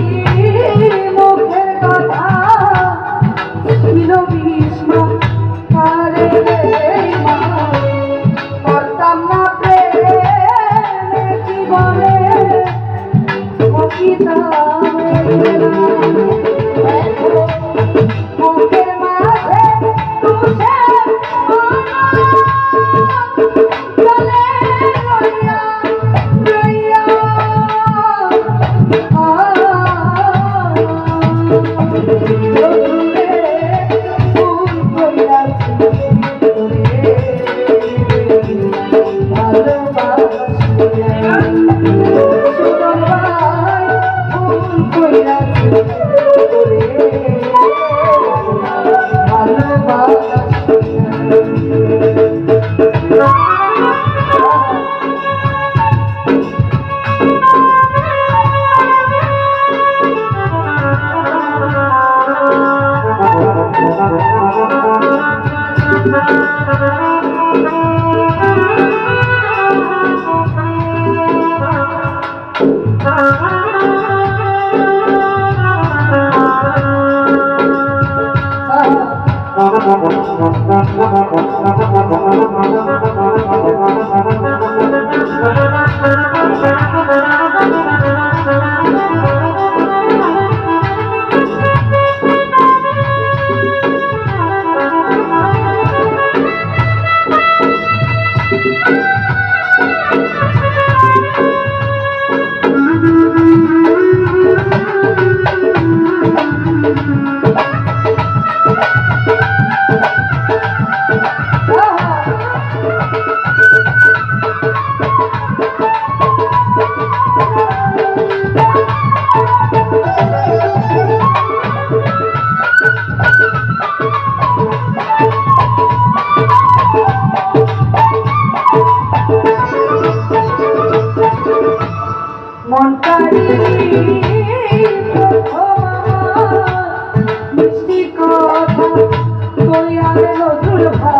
you.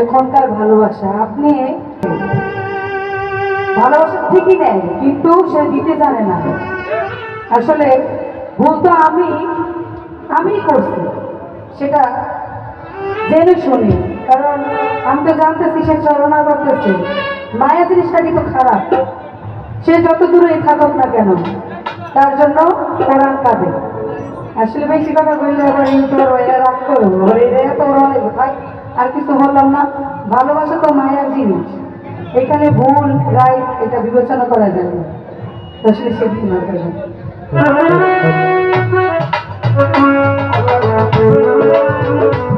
এখনকার ভালোবাসা, আপনি ভালোবাসা ঠিকই নেয়, কিন্তু সে দিতে জানে না। আসলে ভুল তো আমি আমি করছি। সেটা জেনে শুনি, কারণ আমি তো জানতেছি সে চলনা করতেছে। মায়া জিনিসটা কিন্তু খারাপ। সে যত দূরে থাকুক না কেন, তার জন্য কোরআন কাঁদে। আসলে বেশি কথা বললে আবার তোর এরা রাগ করব আবার এরা তো রয়ে থাক আর কিছু বললাম না। ভালোবাসা তো মায়ার জিনিস। এখানে ভুল, রাইট, এটা বিবেচনা করা যায় না। আসলে সে Thank এতদিনে